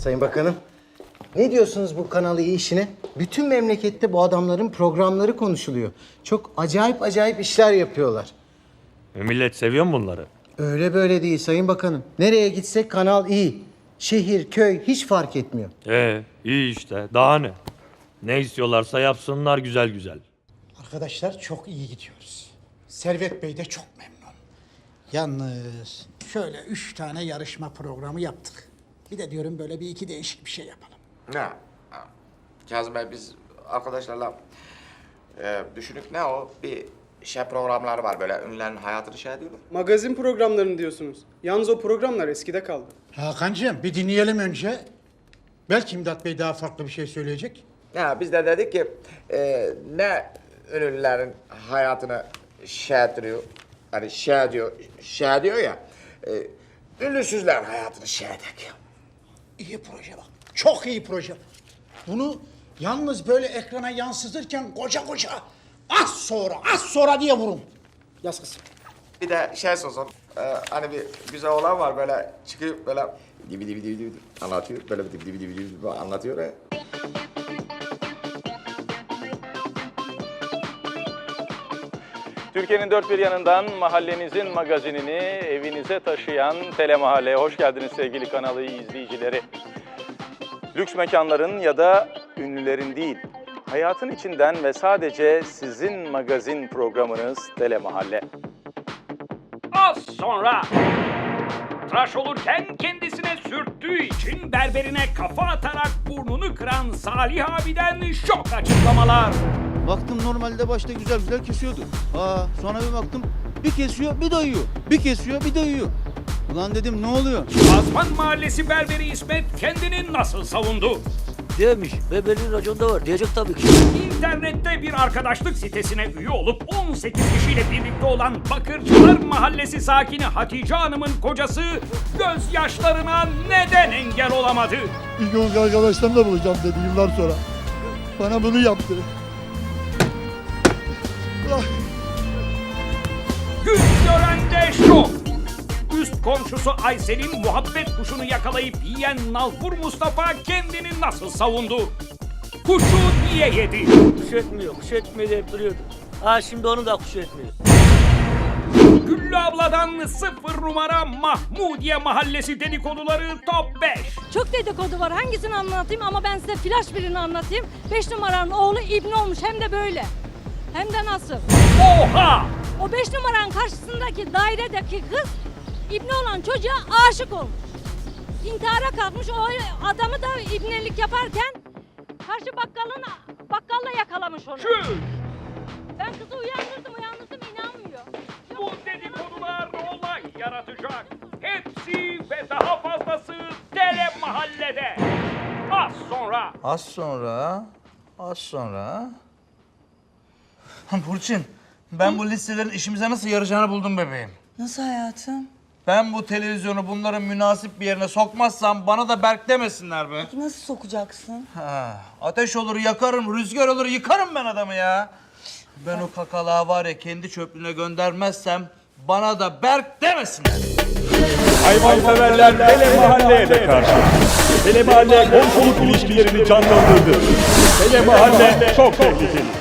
Sayın Bakanım, ne diyorsunuz bu Kanal İyi işine? Bütün memlekette bu adamların programları konuşuluyor. Çok acayip acayip işler yapıyorlar. E, millet seviyor mu bunları? Öyle böyle değil Sayın Bakanım. Nereye gitsek Kanal İyi. Şehir, köy hiç fark etmiyor. E iyi işte. Daha ne? Ne istiyorlarsa yapsınlar güzel güzel. Arkadaşlar çok iyi gidiyoruz. Servet Bey de çok memnun. Yalnız şöyle üç tane yarışma programı yaptık. Bir de diyorum böyle bir iki değişik bir şey yapalım. Ne? Kazım Bey biz arkadaşlarla e, düşündük ne o bir şey programları var böyle ünlülerin hayatını şey ediyorlar. Magazin programlarını diyorsunuz. Yalnız o programlar eskide kaldı. Hakan'cığım bir dinleyelim önce. Belki İmdat Bey daha farklı bir şey söyleyecek. Ya biz de dedik ki e, ne ünlülerin hayatını şey ettiriyor, hani şey ediyor, şey ediyor ya, e, ünlüsüzlerin hayatını şey edek. İyi proje bak. Çok iyi proje. Bunu yalnız böyle ekrana yansıtırken koca koca az sonra, az sonra diye vurun. Yaz kızım. Bir de şey olsun, e, hani bir güzel olan var böyle çıkıyor böyle dibi dibi dibi dibi anlatıyor, böyle dibi dibi dibi dibi anlatıyor ya. Türkiye'nin dört bir yanından mahallenizin magazinini evinize taşıyan Telemahalle'ye hoş geldiniz sevgili kanalı izleyicileri. Lüks mekanların ya da ünlülerin değil, hayatın içinden ve sadece sizin magazin programınız Telemahalle. Az sonra tıraş olurken kendisine sürttüğü için berberine kafa atarak burnunu kıran Salih abiden şok açıklamalar. Baktım normalde başta güzel güzel kesiyordu. Aa sonra bir baktım bir kesiyor bir dayıyor. Bir kesiyor bir dayıyor. Ulan dedim ne oluyor? Azman Mahallesi berberi İsmet kendini nasıl savundu? Demiş ve benim raconda var diyecek tabii ki. İnternette bir arkadaşlık sitesine üye olup 18 kişiyle birlikte olan Bakırcılar Mahallesi sakini Hatice Hanım'ın kocası gözyaşlarına neden engel olamadı? İlk yoluk arkadaşlarımla bulacağım dedi yıllar sonra. Bana bunu yaptı. Komşusu Aysel'in muhabbet kuşunu yakalayıp yiyen Nalbur Mustafa kendini nasıl savundu? Kuşu niye yedi? Kuş etmiyor, kuş etmiyor deyip duruyordu. Ha şimdi onu da kuş etmiyor. Güllü abladan sıfır numara Mahmudiye Mahallesi dedikoduları top 5. Çok dedikodu var. Hangisini anlatayım ama ben size flash birini anlatayım. 5 numaranın oğlu İbni olmuş hem de böyle. Hem de nasıl? Oha! O 5 numaranın karşısındaki dairedeki kız İbni olan çocuğa aşık olmuş. İntihara kalkmış. O adamı da ibnelik yaparken karşı bakkalın bakkalla yakalamış onu. Çüş! Ben kızı uyandırdım uyandırdım inanmıyor. Bu dedikodular olay yaratacak. Hepsi ve daha fazlası Tele Mahalle'de. Az sonra. Az sonra, az sonra... Burçin, ben bu listelerin işimize nasıl yarayacağını buldum bebeğim. Nasıl hayatım? Ben bu televizyonu bunların münasip bir yerine sokmazsam bana da Berk demesinler be. Nasıl sokacaksın? Ha, ateş olur yakarım, rüzgar olur yıkarım ben adamı ya. Ben o kakalağı var ya kendi çöplüğüne göndermezsem bana da Berk demesinler. Hayvanseverler Tele Mahalle'ye de karşı. Tele Mahalle komşuluk ilişkilerini canlandırdı. Tele Mahalle çok tehlikeli.